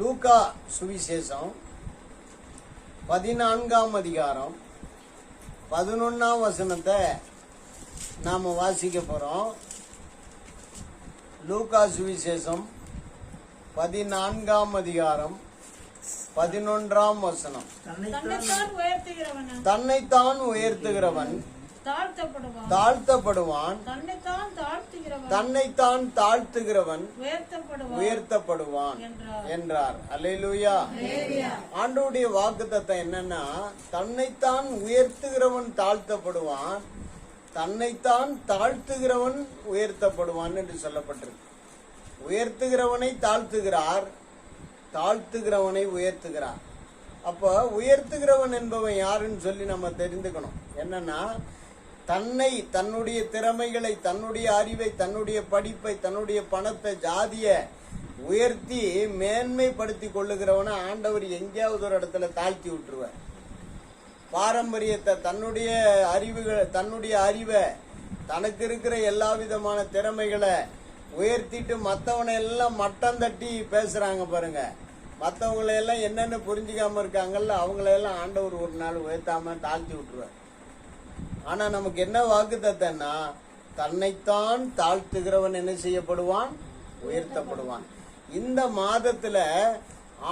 லூக்கா சுவிசேஷம் பதினான்காம் அதிகாரம் பதினொன்னாம் வசனத்தை நாம வாசிக்க போறோம். லூக்கா சுவிசேஷம் பதினான்காம் அதிகாரம் பதினொன்றாம் வசனம். தன்னைத்தான் உயர்த்துகிறவன்? தாழ்த்தப்படுவான். தன்னைத்தான் தாழ்த்துகிறவன். உயர்த்தப்படுவான் என்றார். என்றார். அல்லேலூயா. ஆண்டவருடைய வாக்குத்தத்தம் என்னன்னா தன்னைத்தான் உயர்த்துகிறவன் தாழ்த்தப்படுவான் தன்னைத்தான் தாழ்த்துகிறவன் உயர்த்தப்படுவான் என்று சொல்லப்பட்டிருக்கு. உயர்த்துகிறவனை தாழ்த்துகிறார் தாழ்த்துகிறவனை உயர்த்துகிறார். அப்ப உயர்த்துகிறவன் என்பவன் யாருன்னு சொல்லி நம்ம தெரிந்துக்கணும். என்னன்னா தன்னை தன்னுடைய திறமைகளை தன்னுடைய அறிவை தன்னுடைய படிப்பை தன்னுடைய பணத்தை ஜாதிய உயர்த்தி மேன்மைப்படுத்தி கொள்ளுகிறவனை ஆண்டவர் எங்கேயாவது ஒரு இடத்துல தாழ்த்தி விட்டுருவார். பாரம்பரியத்தை தன்னுடைய அறிவுகளை தன்னுடைய அறிவை தனக்கு இருக்கிற எல்லா விதமான திறமைகளை உயர்த்திட்டு மற்றவனை எல்லாம் மட்டம் தட்டி பேசுறாங்க பாருங்க. மற்றவங்களையெல்லாம் என்னென்ன புரிஞ்சுக்காம இருக்காங்கல்ல அவங்களையெல்லாம் ஆண்டவர் ஒரு நாள் உயர்த்தாம தாழ்த்தி விட்டுருவார். ஆனா நமக்கு என்ன வாக்கு தத்தன்னா தன்னைத்தான் தாழ்த்துகிறவன் என்ன செய்யப்படுவான்? உயர்த்தப்படுவான். இந்த மாதத்துல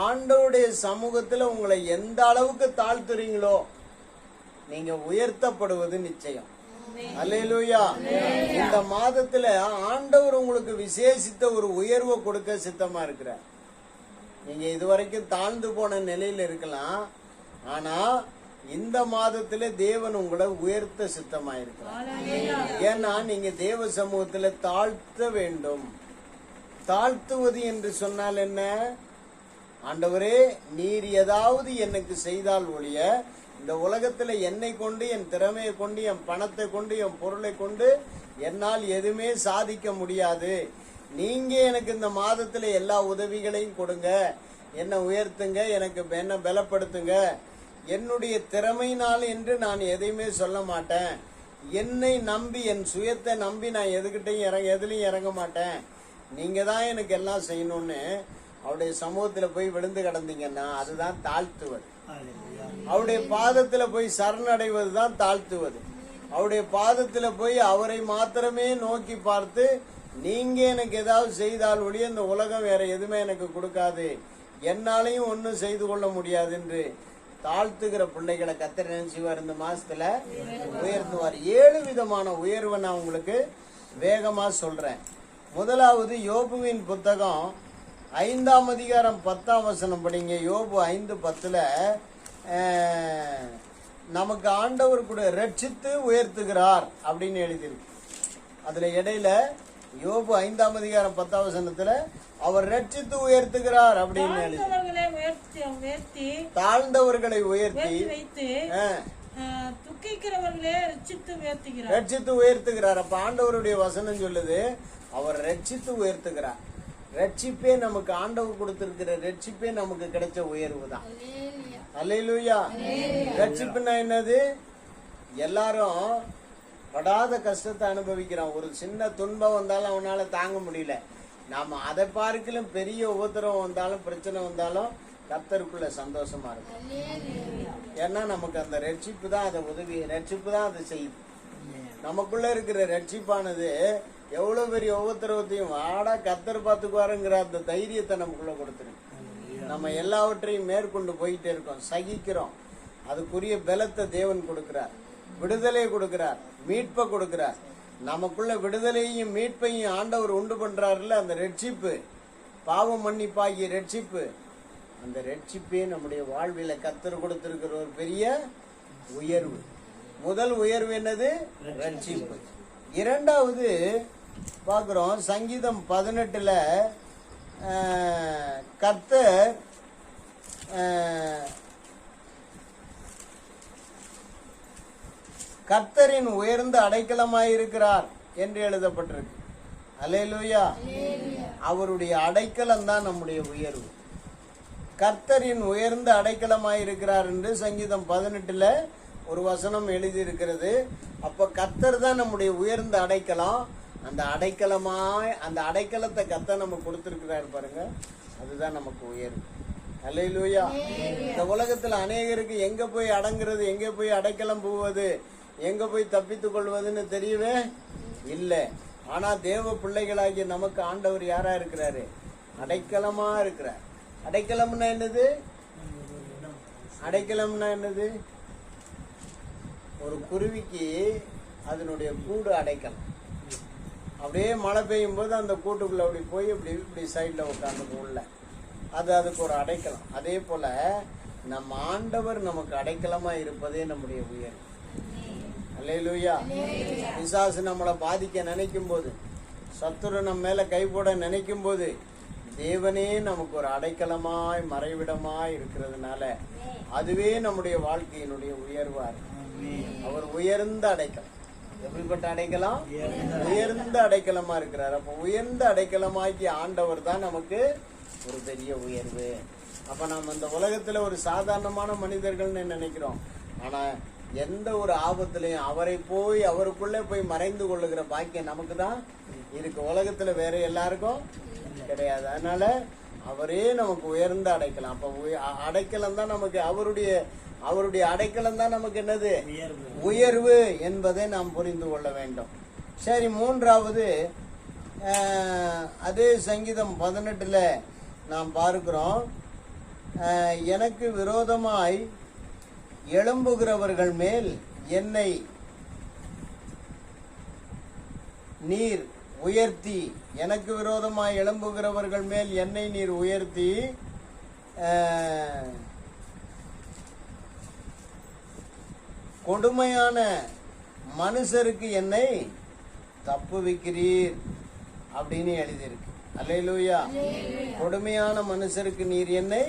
ஆண்டவுடைய சமூகத்துல உங்களை எந்த அளவுக்கு தாழ்த்துறீங்களோ நீங்க உயர்த்தப்படுவது நிச்சயம். அல்லேலூயா. இந்த மாதத்துல ஆண்டவர் உங்களுக்கு விசேஷித்த ஒரு உயர்வை கொடுக்க சித்தமா இருக்கிறார். நீங்க இதுவரைக்கும் தாழ்ந்து போன நிலையில இருக்கலாம். ஆனா இந்த மாதத்துல தேவன் உங்களை உயர்த்த சித்தமா இருக்கிறார் ஏன்னா நீங்க தேவ சமூகத்துல தாழ்த்த வேண்டும். தாழ்த்துவது என்று சொன்னால் என்ன? ஆண்டவரே நீர் ஏதாவது எனக்கு செய்தால் ஒழிய இந்த உலகத்துல என்னை கொண்டு என் திறமையை கொண்டு என் பணத்தை கொண்டு என் பொருளை கொண்டு என்னால் எதுவுமே சாதிக்க முடியாது. நீங்க எனக்கு இந்த மாதத்துல எல்லா உதவிகளையும் கொடுங்க. என்னை உயர்த்துங்க எனக்கு என்ன பலப்படுத்துங்க. என்னுடைய திறமையினால் என்று நான் எதையுமே சொல்ல மாட்டேன். என்னை நம்பி என் சுயத்தை நம்பி நான் எதுகிட்டையும் இறங்க எதுலையும் இறங்க மாட்டேன். நீங்க தான் எனக்கு எல்லாம் செய்யணும்னு அவருடைய சமூகத்துல போய் விழுந்து கிடந்தீங்கன்னா அதுதான் தாழ்த்துவது. அவருடைய பாதத்துல போய் சரணடைவது தான் தாழ்த்துவது. அவருடைய பாதத்துல போய் அவரை மாத்திரமே நோக்கி பார்த்து நீங்க எனக்கு ஏதாவது செய்தால் ஒழிய இந்த உலகம் வேற எதுவுமே எனக்கு கொடுக்காது. என்னாலையும் ஒன்றும் செய்து கொள்ள முடியாது என்று தாழ்த்துகிற பிள்ளைகளை கத்திர நினைச்சுவார் இந்த மாசத்துல உயர்த்துவார். ஏழு விதமான உயர்வை நான் உங்களுக்கு வேகமா சொல்றேன். முதலாவது யோபுவின் புத்தகம் ஐந்தாம் அதிகாரம் பத்தாம் வசனம் படிங்க. யோபு ஐந்து பத்துல நமக்கு ஆண்டவர் கூட ரட்சித்து உயர்த்துகிறார் அப்படின்னு எழுதியிருக்கு. அதுல இடையில யோபு ஐந்தாம் அதிகாரம் பத்தாம் வசனத்துல அவர் ரட்சித்து உயர்த்துகிறார் அப்படின்னு எழுதி. உயர்த்தி உயர்த்தி தாழ்ந்தவர்களை உயர்த்தி வைத்து துக்கிக்கிறவர்களே ரட்சித்து உயர்த்துகிறார். ரட்சித்து உயர்த்துகிறார். அப்ப ஆண்டவருடைய வசனம் சொல்லுது அவர் ரட்சித்து உயர்த்துகிறார். ரட்சிப்பே நமக்கு ஆண்டவர் கொடுத்திருக்கிற ரட்சிப்பே நமக்கு கிடைச்ச உயர்வு தான். அல்லேலூயா ரட்சிப்புனா என்னது? எல்லாரும் படாத கஷ்டத்தை அனுபவிக்கிறான். ஒரு சின்ன துன்பம் வந்தாலும் அவனால தாங்க முடியல. நாம அதை பார்க்கலும் பெரிய உபத்திரம் வந்தாலும் பிரச்சனை வந்தாலும் கத்தருக்குள்ள சந்தோஷமா இருக்கும். ஏன்னா நமக்கு அந்த ரட்சிப்பு தான் அதை உதவி ரட்சிப்பு தான் அதை செய்யுது நமக்குள்ள இருக்கிற ரட்சிப்பானது எவ்வளவு பெரிய உபத்திரவத்தையும் வாடா கத்தர் பார்த்துக்குவாருங்கிற அந்த தைரியத்தை நமக்குள்ள கொடுத்துருக்கு நம்ம எல்லாவற்றையும் மேற்கொண்டு போயிட்டே இருக்கோம் சகிக்கிறோம். அதுக்குரிய பலத்தை தேவன் கொடுக்கிறார். விடுதலை கொடுக்கிறார் மீட்பை கொடுக்கிறார். நமக்குள்ள விடுதலையும் மீட்பையும் ஆண்டவர் உண்டு பண்றாருல அந்த ரட்சிப்பு. பாவம் மன்னிப்பாகிய ரட்சிப்பு. அந்த ரட்சிப்பே நம்முடைய வாழ்வில கத்தர் கொடுத்திருக்கிற ஒரு பெரிய உயர்வு. முதல் உயர்வு என்னது? ரட்சிப்பு. இரண்டாவது பார்க்குறோம் சங்கீதம் பதினெட்டுல கர்த்தர் கர்த்தரின் உயர்ந்த அடைக்கலமாயிருக்கிறார் என்று எழுதப்பட்டிருக்கு. அல்லேலூயா. அவருடைய அடைக்கலம் தான் நம்முடைய உயர்வு. கர்த்தரின் உயர்ந்த அடைக்கலமாயிருக்கிறார் என்று சங்கீதம் பதினெட்டில் ஒரு வசனம் எழுதியிருக்கிறது. அப்போ கர்த்தர் தான் நம்முடைய உயர்ந்த அடைக்கலம். அந்த அடைக்கலமாய் அந்த அடைக்கலத்தை கர்த்தர் நம்ம கொடுத்துருக்கிறார் பாருங்க. அதுதான் நமக்கு உயர்வு. அல்லையிலூயா இந்த உலகத்தில் அநேகருக்கு எங்கே போய் அடங்குறது எங்கே போய் அடைக்கலம் போவது எங்கே போய் தப்பித்துக் கொள்வதுன்னு தெரியவே இல்லை. ஆனால் தேவ பிள்ளைகளாகிய நமக்கு ஆண்டவர் யாராக இருக்கிறாரு? அடைக்கலமாக இருக்கிறார். அடைக்கலம்னா என்னது? அடைக்கலம்னா என்னது? ஒரு குருவிக்கு அதனுடைய கூடு அடைக்கலம். அப்படியே மழை பெய்யும் போது அந்த கூட்டுக்குள்ள அப்படி போய் இப்படி இப்படி சைடில் உட்காந்துக்கும் உள்ள. அது அதுக்கு ஒரு அடைக்கலம். அதே போல நம்ம ஆண்டவர் நமக்கு அடைக்கலமா இருப்பதே நம்முடைய உயர்வு அல்லேலூயா. பிசாசு நம்மளை பாதிக்க நினைக்கும் போது சத்துரு நம்ம மேல கை போட நினைக்கும் போது தேவனே நமக்கு ஒரு அடைக்கலமாய் மறைவிடமாய் இருக்கிறதுனால அதுவே நம்முடைய வாழ்க்கையினுடைய உயர்வா இருக்கு. அவர் உயர்ந்த அடைக்கலம். எப்படிப்பட்ட அடைக்கலம்? உயர்ந்த அடைக்கலமா. இருக்கிறார். அப்ப உயர்ந்த அடைக்கலமாக்கி ஆண்டவர் தான் நமக்கு ஒரு பெரிய உயர்வு. அப்ப நம்ம இந்த உலகத்துல ஒரு சாதாரணமான மனிதர்கள்னு நினைக்கிறோம். ஆனா எந்த ஒரு ஆபத்திலையும் அவரை போய் அவருக்குள்ளே போய் மறைந்து கொள்ளுகிற பாக்கியம் நமக்கு தான் இருக்கு. உலகத்துல வேற எல்லாருக்கும் கிடையாது. அதனால அவரே நமக்கு உயர்ந்த அடைக்கலாம். அப்ப அடைக்கலம் தான் நமக்கு அவருடைய அவருடைய அடைக்கலம் தான் நமக்கு என்னது? உயர்வு. என்பதை நாம் புரிந்து கொள்ள வேண்டும். சரி மூன்றாவது அதே சங்கீதம் பதினெட்டுல நாம் பார்க்கிறோம். எனக்கு விரோதமாய் எழும்புகிறவர்கள் மேல் என்னை நீர் உயர்த்தி எனக்கு விரோதமாய் எழும்புகிறவர்கள் மேல் என்னை நீர் உயர்த்தி கொடுமையான மனுஷருக்கு என்னை தப்புவிக்கிறீர் அப்படின்னு எழுதியிருக்கு. அல்லேலூயா. கொடுமையான மனுஷருக்கு நீர் என்னை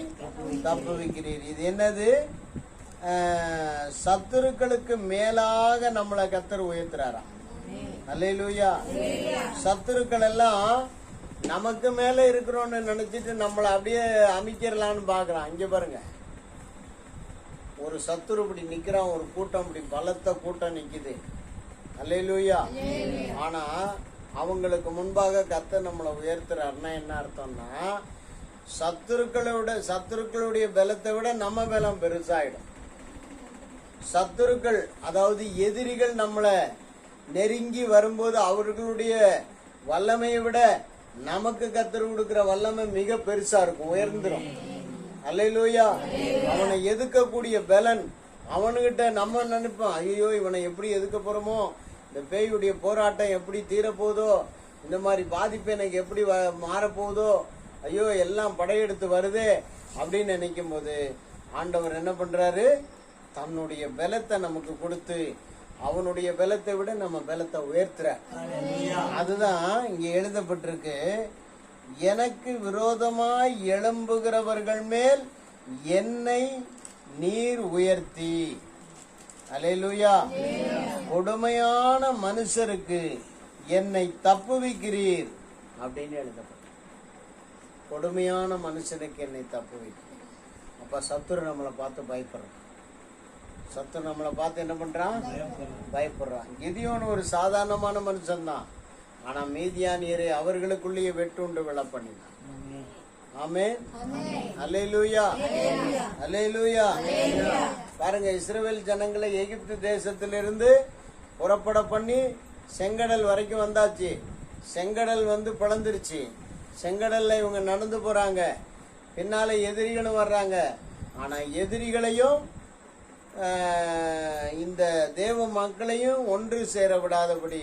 தப்புவிக்கிறீர் இது என்னது? சத்துருக்களுக்கு மேலாக நம்மளை கத்தர் உயர்த்துறாராம். அல்லேலூயா சத்துருக்கள் எல்லாம் நமக்கு மேல இருக்கிறோம்னு நினைச்சிட்டு நம்மளை அப்படியே அமைக்கிறலான்னு பாக்குறான் இங்க பாருங்க. ஒரு சத்துரு இப்படி நிக்கிறான் ஒரு கூட்டம் இப்படி பலத்த கூட்டம் நிக்குது. அல்லேலூயா ஆனா அவங்களுக்கு முன்பாக கத்த நம்மளை உயர்த்துறாருன்னா என்ன அர்த்தம்னா சத்துருக்களோட சத்துருக்களுடைய பலத்தை விட நம்ம பலம் பெருசாயிடும். சத்துருக்கள் அதாவது எதிரிகள் நம்மளை நெருங்கி வரும்போது அவர்களுடைய வல்லமையை விட நமக்கு கத்தர் கொடுக்கிற வல்லமை மிக பெருசா இருக்கும் உயர்ந்துடும் அல்லையிலோயா அவனை எதுக்கக்கூடிய பலன்? அவனுகிட்ட நம்ம நினைப்போம் ஐயோ இவனை எப்படி எதுக்க போறோமோ? இந்த பேயுடைய போராட்டம் எப்படி தீரப்போதோ? இந்த மாதிரி பாதிப்பு எனக்கு எப்படி வ- மாறப்போகுதோ ஐயோ எல்லாம் படையெடுத்து வருதே அப்படின்னு நினைக்கும் போது ஆண்டவர் என்ன பண்றாரு? தன்னுடைய பலத்தை நமக்கு கொடுத்து அவனுடைய பலத்தை விட நம்ம பலத்தை உயர்த்துற. அதுதான் இங்க எழுதப்பட்டிருக்கு. எனக்கு விரோதமாய் எழும்புகிறவர்கள் மேல் என்னை நீர் உயர்த்தி. அலையலுயா கொடுமையான மனுஷருக்கு என்னை தப்புவிக்கிறீர். அப்படின்னு எழுதப்பட்டு கொடுமையான மனுஷனுக்கு என்னை தப்புவிக்கிறீர். அப்ப சத்துரு நம்மளை பார்த்து பயப்படுறான். சத்து நம்மளை பார்த்து என்ன பண்றான்? பயப்படுறான். கிதியோன் ஒரு சாதாரணமான மனுஷன்தான். ஆனா மீதியானியரை அவர்களுக்குள்ளேயே வெட்டுண்டு விழ பண்ணினான். ஆமே அலை லூயா பாருங்க இஸ்ரேல் ஜனங்களை எகிப்து தேசத்திலிருந்து புறப்பட பண்ணி செங்கடல் வரைக்கும் வந்தாச்சு. செங்கடல் வந்து பிளந்துருச்சு. செங்கடல்ல இவங்க நடந்து போறாங்க. பின்னால எதிரிகளும் வர்றாங்க. ஆனா எதிரிகளையும் இந்த தேவ மக்களையும் ஒன்று சேர விடாதபடி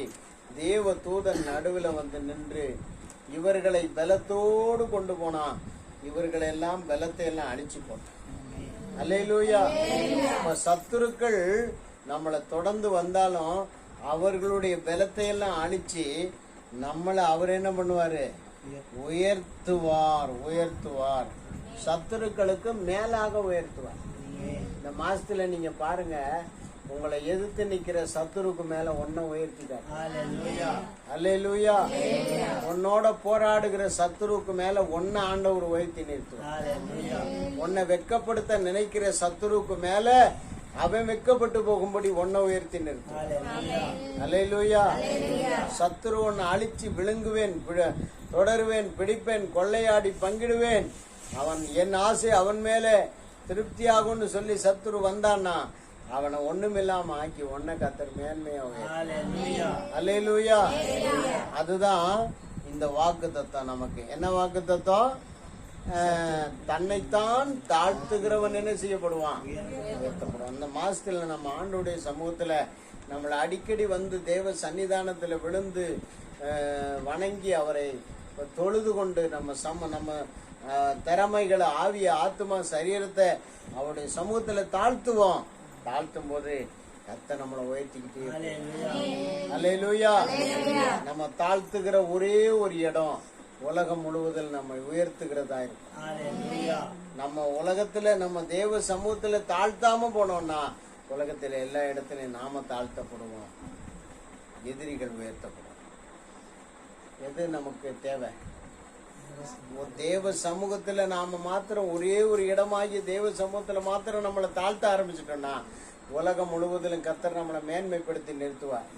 தேவ தூதன் நடுவில் வந்து நின்று இவர்களை பலத்தோடு கொண்டு போனான் இவர்களை எல்லாம் பலத்தை எல்லாம் அழிச்சு போட்டான். அல்லேலூயா. அப்ப சத்துருக்கள் நம்மளை தொடர்ந்து வந்தாலும் அவர்களுடைய பலத்தை எல்லாம் அழிச்சு நம்மளை அவர் என்ன பண்ணுவாரு? உயர்த்துவார் உயர்த்துவார். சத்துருக்களுக்கு மேலாக உயர்த்துவார். இந்த மாசத்துல நீங்க பாருங்க உங்களை எதிர்த்து நிக்கிற சத்துருக்கு மேல ஒன்ன உயர்த்திட்டார் உன்னோட போராடுகிற சத்துருக்கு மேல ஒன்ன ஆண்டவர் உயர்த்தி நிறுத்துவார். உன்னை வெட்கப்படுத்த நினைக்கிற சத்துருக்கு மேல அவன் வெட்கப்பட்டு போகும்படி ஒன்ன உயர்த்தி நிறுத்துவார். அல்லேலூயா சத்துரு உன்னை அழிச்சு விழுங்குவேன் விழ- தொடருவேன் பிடிப்பேன் கொள்ளையாடி பங்கிடுவேன். அவன் என் ஆசை அவன் மேலே திருப்தியாகும்னு சொல்லி சத்துரு வந்தான்னா அவனை ஒண்ணுமில்லாம ஆக்கி ஒன்ன கத்தர் மேன்மையா அல்லேலூயா அதுதான் இந்த வாக்கு தத்துவம் நமக்கு. என்ன வாக்கு தத்துவம் தன்னைத்தான் தாழ்த்துகிறவன் என்ன செய்யப்படுவான்? அந்த மாசத்துல நம்ம ஆண்டுடைய சமூகத்துல நம்மளை அடிக்கடி வந்து தேவ சன்னிதானத்துல விழுந்து வணங்கி அவரை தொழுது கொண்டு நம்ம சம நம்ம திறமைகளை ஆவிய ஆத்மா சரீரத்தை அவருடைய சமூகத்துல தாழ்த்துவோம். தாழ்த்தும் போது கத்த நம்மளை உயர்த்திக்கிட்டே. அல்லேலூயா நம்ம தாழ்த்துகிற ஒரே ஒரு இடம் உலகம் முழுவதில் நம்மை உயர்த்துகிறதா இருக்கும். நம்ம உலகத்துல நம்ம தேவ சமூகத்துல தாழ்த்தாம போனோம்னா உலகத்துல எல்லா இடத்துலயும் நாம தாழ்த்தப்படுவோம். எதிரிகள் உயர்த்தப்படும். எது நமக்கு தேவை? தேவ சமூகத்துல நாம மாத்திரம் ஒரே ஒரு இடமாகி தேவ சமூகத்துல மாத்திரம் நம்மளை தாழ்த்த ஆரம்பிச்சிட்டோம்னா உலகம் முழுவதிலும் கத்தர் நம்மளை மேன்மைப்படுத்தி நிறுத்துவார்.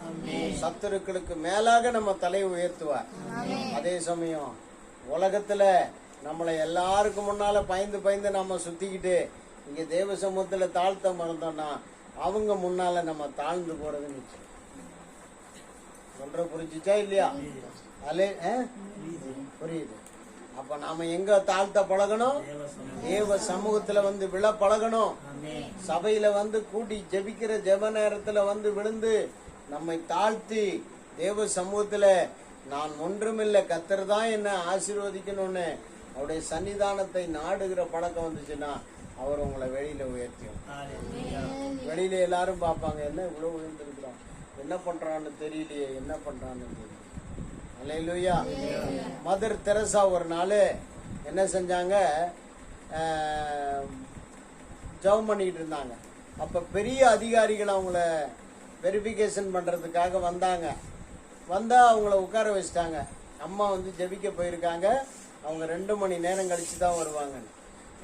சத்துருக்களுக்கு மேலாக நம்ம தலையை உயர்த்துவார். அதே சமயம் உலகத்துல நம்மளை எல்லாருக்கும் முன்னால பயந்து பயந்து நம்ம சுத்திக்கிட்டு இங்க தேவ சமூகத்துல தாழ்த்த மறந்தோம்னா அவங்க முன்னால நம்ம தாழ்ந்து போறது நிச்சயம் சொல்ற புரிஞ்சுச்சா இல்லையா? அலே? புரியுது. அப்ப நாம எங்க தாழ்த்த பழகணும்? தேவ சமூகத்துல வந்து விழ பழகணும். சபையில வந்து கூட்டி ஜெபிக்கிற ஜெப நேரத்துல வந்து விழுந்து நம்மை தாழ்த்தி தேவ சமூகத்துல நான் ஒன்றுமில்லை கத்தர் தான் என்ன ஆசீர்வதிக்கணும்னு அவருடைய சன்னிதானத்தை நாடுகிற பழக்கம் வந்துச்சுன்னா அவர் உங்களை வெளியில உயர்த்தியும். வெளியில எல்லாரும் பார்ப்பாங்க என்ன இவ்வளவு உயர்ந்திருக்கிறான்? என்ன பண்றான்னு தெரியலையே என்ன பண்றான்னு தெரியல அல்லேலூயா மதர் தெரசா ஒரு நாள் என்ன செஞ்சாங்க? ஜவ் பண்ணிக்கிட்டு இருந்தாங்க. அப்போ பெரிய அதிகாரிகள் அவங்கள வெரிஃபிகேஷன் பண்ணுறதுக்காக வந்தாங்க. வந்தால் அவங்கள உட்கார வச்சுட்டாங்க. அம்மா வந்து ஜெபிக்க போயிருக்காங்க. அவங்க ரெண்டு மணி நேரம் கழித்து தான் வருவாங்க.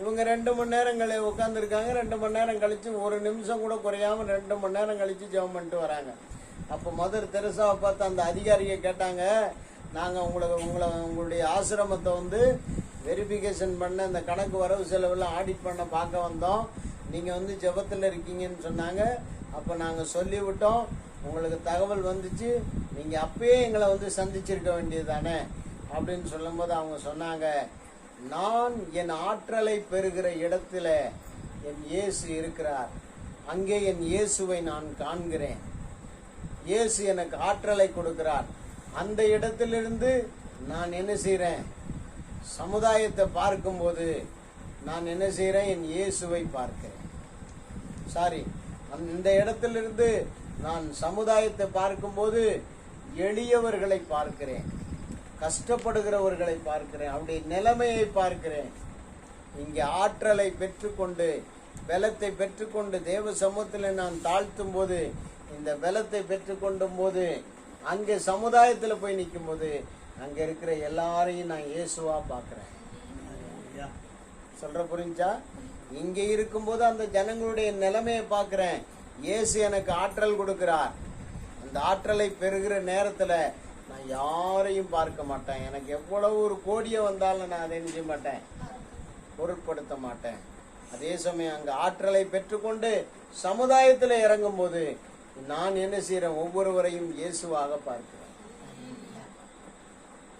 இவங்க ரெண்டு மணி நேரம் கழி உட்காந்துருக்காங்க ரெண்டு மணி நேரம் கழித்து ஒரு நிமிஷம் கூட குறையாம ரெண்டு மணி நேரம் கழித்து ஜெபம் பண்ணிட்டு வராங்க. அப்போ மதர் தெரசாவை பார்த்து அந்த அதிகாரியை கேட்டாங்க நாங்கள் உங்களை உங்களை உங்களுடைய ஆசிரமத்தை வந்து வெரிஃபிகேஷன் பண்ண இந்த கணக்கு வரவு செலவெல்லாம் ஆடிட் பண்ண பார்க்க வந்தோம். நீங்கள் வந்து ஜபத்தில் இருக்கீங்கன்னு சொன்னாங்க. அப்போ நாங்கள் சொல்லிவிட்டோம். உங்களுக்கு தகவல் வந்துச்சு. நீங்கள் அப்பயே எங்களை வந்து சந்திச்சிருக்க வேண்டியது தானே அப்படின்னு சொல்லும்போது அவங்க சொன்னாங்க நான் என் ஆற்றலை பெறுகிற இடத்துல என் இயேசு இருக்கிறார். அங்கே என் இயேசுவை நான் காண்கிறேன். இயேசு எனக்கு ஆற்றலை கொடுக்கிறார். அந்த இடத்திலிருந்து நான் என்ன செய்கிறேன் சமுதாயத்தை பார்க்கும்போது நான் என்ன செய்கிறேன் என் இயேசுவை பார்க்கிறேன். சாரி அந்த இடத்திலிருந்து நான் சமுதாயத்தை பார்க்கும்போது எளியவர்களை பார்க்கிறேன். கஷ்டப்படுகிறவர்களை பார்க்கிறேன். அவருடைய நிலைமையை பார்க்கிறேன். இங்கே ஆற்றலை பெற்றுக்கொண்டு பலத்தை பெற்றுக்கொண்டு தேவ சமூகத்தில் நான் தாழ்த்தும் போது இந்த பலத்தை பெற்றுக்கொண்டும் போது அங்கே சமுதாயத்தில் போய் நிற்கும் போது அங்கே இருக்கிற எல்லாரையும் நான் இயேசுவா பார்க்கிறேன். சொல்ற புரிஞ்சா? இங்க இருக்கும்போது அந்த ஜனங்களுடைய நிலைமையை பார்க்கிறேன். இயேசு எனக்கு ஆற்றல் கொடுக்கிறார். அந்த ஆற்றலை பெறுகிற நேரத்துல நான் யாரையும் பார்க்க மாட்டேன். எனக்கு எவ்வளவு ஒரு கோடியே வந்தாலும் நான் அதை செய்ய மாட்டேன். பொருட்படுத்த மாட்டேன். அதே சமயம் அங்க ஆற்றலை பெற்றுக்கொண்டு சமுதாயத்துல இறங்கும் போது நான் என்ன செய்யறேன் ஒவ்வொருவரையும் இயேசுவாக பார்க்கிறேன்.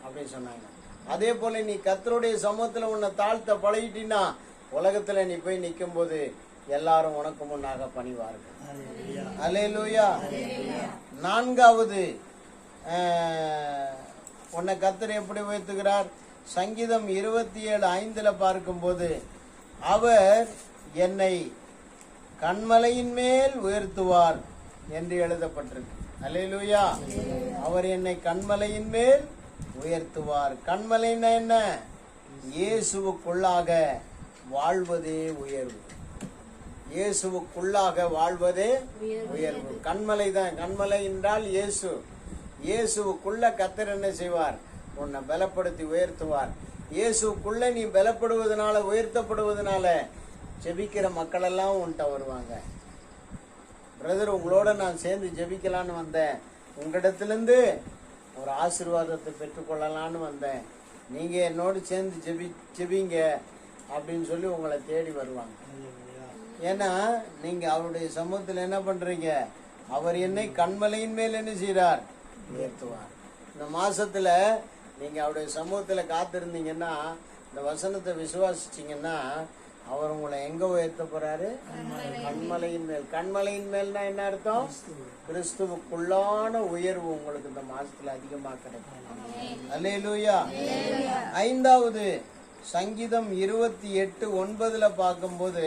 அப்படின்னு சொன்னாங்க. அதே போல நீ கத்தருடைய சமூகத்துல உன்னை தாழ்த்த பழகிட்டீன்னா உலகத்துல நீ போய் நிற்கும் போது எல்லாரும் உனக்கு முன்னாக பணிவார்கள். அலேலூயா நான்காவது உன்னை கத்தர் எப்படி உயர்த்துகிறார்? சங்கீதம் இருபத்தி ஏழு ஐந்துல பார்க்கும்போது அவர் என்னை கண்மலையின் மேல் உயர்த்துவார். என்று எழுதப்பட்டிருக்கு. அல்லேலூயா. அவர் என்னை கண்மலையின் மேல் உயர்த்துவார். கண்மலைன்னா என்ன? இயேசுவுக்குள்ளாக வாழ்வதே உயர்வு. இயேசுவுக்குள்ளாக வாழ்வதே உயர்வு. கண்மலை தான். கண்மலை என்றால் இயேசு. இயேசுவுக்குள்ள கத்தர் என்ன செய்வார்? உன்னை பலப்படுத்தி உயர்த்துவார். இயேசுக்குள்ள நீ பலப்படுவதனால உயர்த்தப்படுவதனால ஜெபிக்கிற மக்கள் எல்லாம் உன்கிட்ட வருவாங்க. பிரதர் உங்களோட நான் சேர்ந்து ஜெபிக்கலான்னு வந்தேன். உங்களிடத்திலிருந்து ஒரு ஆசீர்வாதத்தை பெற்றுக்கொள்ளலான்னு வந்தேன். நீங்க என்னோடு சேர்ந்து ஜெபி ஜெபிங்க அப்படின்னு சொல்லி உங்களை தேடி வருவாங்க. ஏன்னா நீங்க அவருடைய சமூகத்தில் என்ன பண்றீங்க? அவர் என்னை கண்மலையின் மேல் என்ன செய்றார்? உயர்த்துவார். இந்த மாசத்துல நீங்க அவருடைய சமூகத்துல காத்திருந்தீங்கன்னா இந்த வசனத்தை விசுவாசிச்சீங்கன்னா அவர் உங்களை எங்க உயர்த்த போறாரு? கண்மலையின் மேல். கண்மலையின் மேல்னா என்ன அர்த்தம்? கிறிஸ்துவுக்குள்ளான உயர்வு உங்களுக்கு இந்த மாசத்துல அதிகமா கிடைக்கும். அல்லேலூயா. ஐந்தாவது சங்கீதம் இருபத்தி எட்டு ஒன்பதுல பார்க்கும்போது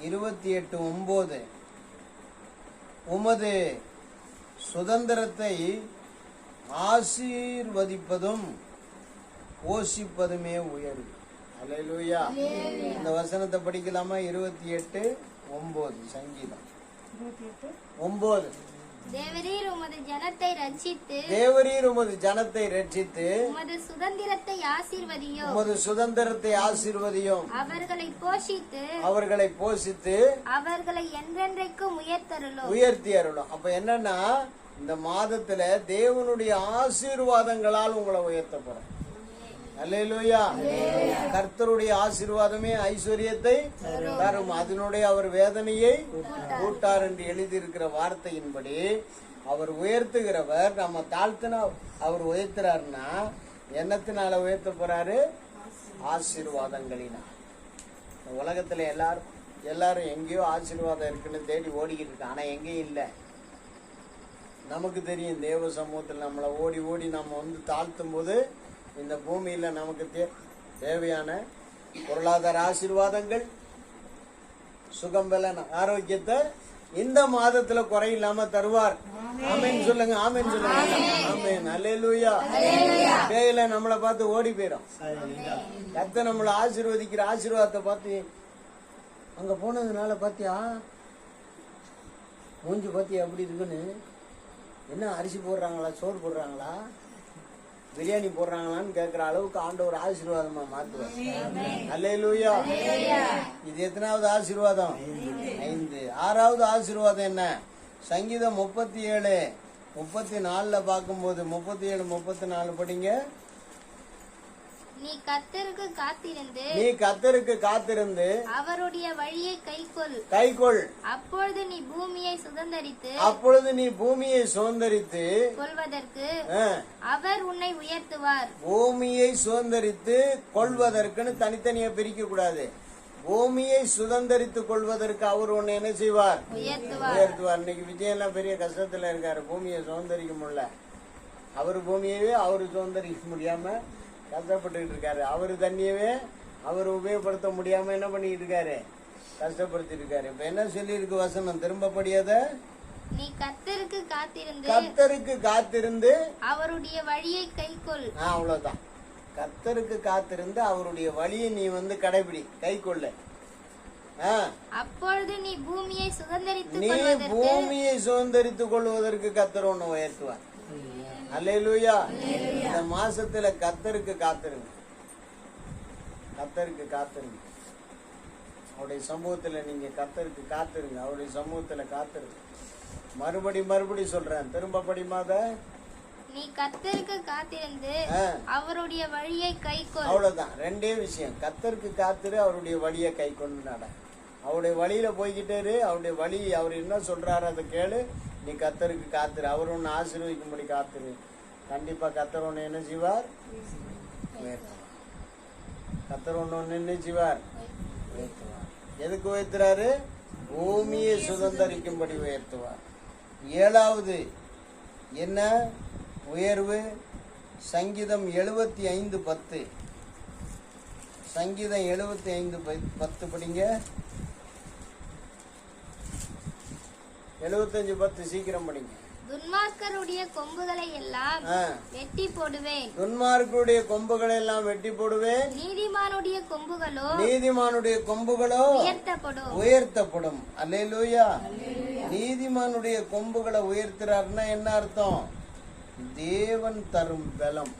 இருபத்தி எட்டு ஒன்பது உமது சுதந்திரத்தை ஆசீர்வதிப்பதும் போஷிப்பதுமே உயர்வு. அல்லேலூயா இந்த வசனத்தை படிக்கலாமா? இருபத்தி எட்டு ஒன்பது சங்கீதம் ஒன்பது தேவரீர் உமது ஜனத்தை ரட்சித்து தேவரீர் உமது ஜனத்தை ரட்சித்து உமது சுதந்திரத்தை ஆசீர்வதியோ உமது சுதந்திரத்தை ஆசீர்வதியும். அவர்களை போஷித்து அவர்களை போஷித்து அவர்களை என்றென்றைக்கும் உயர்த்தருளோ உயர்த்தி அருளும். அப்ப என்னன்னா இந்த மாதத்துல தேவனுடைய ஆசீர்வாதங்களால் உங்களை உயர்த்த போறேன் அல்லேலூயா. கர்த்தருடைய ஆசீர்வாதமே ஐஸ்வர்யத்தை தரும். அதனுடைய அவர் வேதனையை கூட்டார் என்று எழுதியிருக்கிற வார்த்தையின்படி அவர் உயர்த்துகிறவர் நம்ம தாழ்த்தின அவர் உயர்த்துறாருன்னா என்னத்தினால உயர்த்த போறாரு? ஆசீர்வாதங்களினால். உலகத்துல எல்லாரும் எல்லாரும் எங்கேயோ ஆசீர்வாதம் இருக்குன்னு தேடி ஓடிக்கிட்டு இருக்கு ஆனா எங்கேயும் இல்லை. நமக்கு தெரியும் தேவ சமூகத்தில் நம்மளை ஓடி ஓடி நம்ம வந்து தாழ்த்தும் போது இந்த பூமியில நமக்கு தே தேவையான பொருளாதார ஆசீர்வாதங்கள் சுகம் பலன் ஆரோக்கியத்தை இந்த மாதத்துல குறை இல்லாம தருவார். ஆமென். சொல்லுங்க ஆமென் சொல்லுங்க. ஆமென். அல்லேலூயா பேயில நம்மளை பார்த்து ஓடி போயிடும். கத்த நம்மளை ஆசீர்வதிக்கிற ஆசீர்வாதத்தை பார்த்து அங்க போனதுனால பாத்தியா மூஞ்சி பாத்தியா எப்படி இருக்குன்னு என்ன அரிசி போடுறாங்களா சோறு போடுறாங்களா? பிரியாணி போடுறாங்களான்னு கேட்குற அளவுக்கு ஆண்டவர் ஆசீர்வாதமா மாத்துவார். அல்லேலூயா. இது எத்தனாவது ஆசீர்வாதம்? ஐந்து. ஆறாவது ஆசீர்வாதம் என்ன? சங்கீதம் முப்பத்தி ஏழு. முப்பத்தி நாலுல பார்க்கும்போது முப்பத்தி ஏழு முப்பத்தி நாலு படிங்க. நீ கர்த்தருக்கு காத்திருந்து நீ கத்தருக்கு காத்திருந்து அவருடைய வழியை கைக்கொள். கைக்கொள். அப்பொழுது நீ பூமியை சுதந்தரித்து அப்பொழுது நீ பூமியை சுதந்தரித்து கொள்வதற்கு அவர் உன்னை உயர்த்துவார். பூமியை சுதந்தரித்து கொள்வதற்குன்னு தனித்தனியா பிரிக்க கூடாது. பூமியை சுதந்தரித்து கொள்வதற்கு அவர் ஒண்ணு என்ன செய்வார்? உயர்த்துவார். இன்னைக்கு விஜயெல்லாம் பெரிய கஷ்டத்துல இருக்காரு. பூமியை சுதந்தரிக்க முடியல. அவர் பூமியவே அவரு சுதந்தரிக்க முடியாம கஷ்டப்பட்டுக்கிட்டு இருக்காரு. அவரு தண்ணியவே அவர் உபயோகப்படுத்த முடியாம என்ன பண்ணிட்டு இருக்காரு? கஷ்டப்படுத்திட்டு இருக்காரு இப்ப என்ன சொல்லி இருக்கு வசனம்? திரும்ப படியாத நீ கர்த்தருக்கு காத்திருந்து கர்த்தருக்கு காத்திருந்து அவருடைய வழியை கைக்கொள். ஆ, அவ்வளவுதான். கர்த்தருக்கு காத்திருந்து அவருடைய வழியை நீ வந்து கடைபிடி. கை கொள்ள அப்பொழுது நீ பூமியை சுதந்தரித்துக் நீ பூமியை சுதந்திரித்துக் கொள்வதற்கு கர்த்தர் ஒண்ணு உயர்த்துவார். அல்லேலூயா இந்த மாசத்துல கர்த்தருக்கு காத்திருங்க. கர்த்தருக்கு காத்திருங்க. அவருடைய சமூகத்துல நீங்க கர்த்தருக்கு காத்திருங்க. அவருடைய சமூகத்துல காத்திருங்க. மறுபடி மறுபடி சொல்றேன். திரும்ப படிமாத நீ கர்த்தருக்கு காத்திருந்து. அவருடைய வழியை கைக்கொள் அவ்வளவுதான். ரெண்டே விஷயம். கத்தருக்கு காத்துரு அவருடைய வழியை கை கொண்டு நட அவருடைய வழியில போய்கிட்டே அவருடைய வழி அவர் என்ன சொல்றாரு அதை கேளு. நீ கத்தருக்கு காத்துரு. அவர் உன்னை ஆசீர்வதிக்கும்படி காத்துரு. கண்டிப்பாக கத்தர் ஒன்று என்ன செய்வார்? உயர்த்துவார். கத்தர் ஒன்று ஒன்று என்ன செய்வார். உயர்த்துவார். எதுக்கு உயர்த்துறாரு? பூமியை சுதந்தரிக்கும்படி உயர்த்துவார். ஏழாவது என்ன? உயர்வு. சங்கீதம் எழுபத்தி ஐந்து பத்து. சங்கீதம் எழுபத்தி ஐந்து பத்து படிங்க. எழுபத்தஞ்சு பத்து சீக்கிரம் படிங்க. துன்மார்க்கருடைய கொம்புகளை எல்லாம். வெட்டி போடுவேன். துன்மார்க்குடைய கொம்புகளை எல்லாம் வெட்டி போடுவேன். நீதிமானுடைய கொம்புகளோ நீதிமானுடைய கொம்புகளோ உயர்த்தப்படும். உயர்த்தப்படும். அல்லேலூயா. நீதிமானுடைய கொம்புகளை உயர்த்துறாருன்னா என்ன அர்த்தம்? தேவன் தரும் பலம்.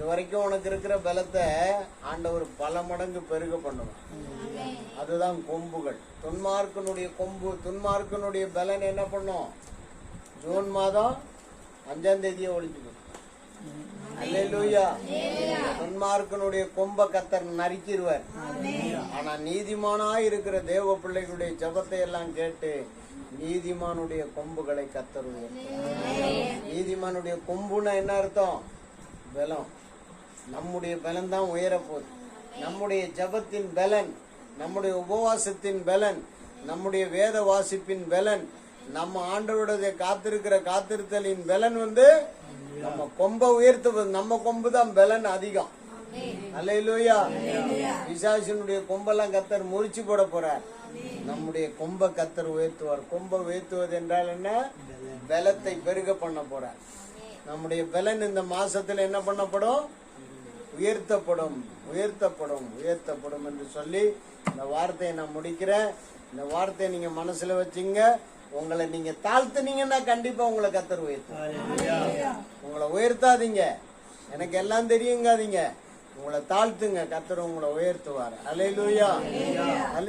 இது வரைக்கும் உனக்கு இருக்கிற பலத்தை ஆண்டவர் பல மடங்கு பெருக பண்ணுவான் அதுதான் கொம்புகள். துன்மார்க்கனுடைய கொம்பு துன்மார்க்கனுடைய பலன் என்ன பண்ணும்? ஜூன் மாதம் அஞ்சாம் தேதியை ஒழிச்சு துன்மார்க்கனுடைய கொம்ப கத்தர் நறுக்கிடுவார் ஆனா நீதிமானா இருக்கிற தேவ பிள்ளைகளுடைய ஜெபத்தை எல்லாம் கேட்டு நீதிமானுடைய கொம்புகளை கத்தருவார் நீதிமானுடைய கொம்புன்னா என்ன அர்த்தம்? பலம். நம்முடைய பலன் தான் உயரப்போகுது. நம்முடைய ஜபத்தின் பலன் நம்முடைய உபவாசத்தின் பலன் நம்முடைய வேத வாசிப்பின் பலன் நம்ம ஆண்டவருடைய காத்திருக்கிற காத்திருத்தலின் பலன் வந்து நம்ம கொம்ப உயர்த்துவது. நம்ம கொம்பு தான் பலன் அதிகம். அலையிலோயா விசாசினுடைய கொம்பெல்லாம் கத்தர் முறிச்சு போட போறார். நம்முடைய கொம்ப கத்தர் உயர்த்துவார். கொம்ப உயர்த்துவது என்றால் என்ன? பலத்தை பெருக பண்ண போறார். நம்முடைய பலன் இந்த மாசத்துல என்ன பண்ணப்படும்? உயர்த்தப்படும் உயர்த்தப்படும் உயர்த்தப்படும் என்று சொல்லி இந்த வார்த்தையை நான் முடிக்கிறேன். இந்த வார்த்தையை நீங்க மனசுல வச்சுங்க. உங்களை நீங்க தாழ்த்துனீங்கன்னா கண்டிப்பா உங்களை கத்தர் உயர்த்தும் உங்களை உயர்த்தாதீங்க. எனக்கு எல்லாம் தெரியுங்காதீங்க. உங்களை தாழ்த்துங்க. கத்தர் உங்களை உயர்த்துவார். அலையிலூயா அலை